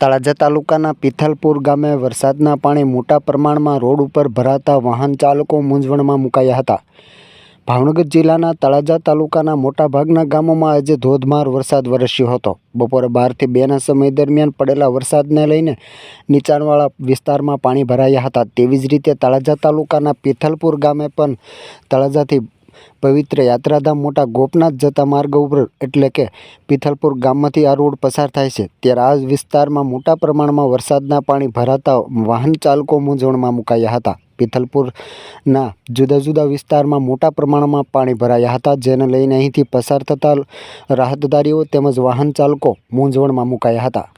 તળાજા તાલુકાના પિથલપુર ગામે વરસાદના પાણી મોટા પ્રમાણમાં રોડ ઉપર ભરાતા વાહન ચાલકો મૂંઝવણમાં મુકાયા હતા. ભાવનગર જિલ્લાના તળાજા તાલુકાના મોટાભાગના ગામોમાં આજે ધોધમાર વરસાદ વરસ્યો હતો. બપોરે બારથી બેના સમય દરમિયાન પડેલા વરસાદને લઈને નીચાણવાળા વિસ્તારમાં પાણી ભરાયા હતા. તેવી જ રીતે તળાજા તાલુકાના પિથલપુર ગામે પણ તળાજાથી પવિત્ર યાત્રાધામ મોટા ગોપનાથ જતા માર્ગ ઉપર એટલે કે પિથલપુર ગામમાંથી આ રોડ પસાર થાય છે. ત્યારે આ વિસ્તારમાં મોટા પ્રમાણમાં વરસાદના પાણી ભરાતા વાહન ચાલકો મૂંઝવણમાં મુકાયા હતા. પિથલપુરના જુદા જુદા વિસ્તારમાં મોટા પ્રમાણમાં પાણી ભરાયા હતા, જેને લઈને અહીંથી પસાર થતા રાહતદારીઓ તેમજ વાહન ચાલકો મૂંઝવણમાં મુકાયા હતા.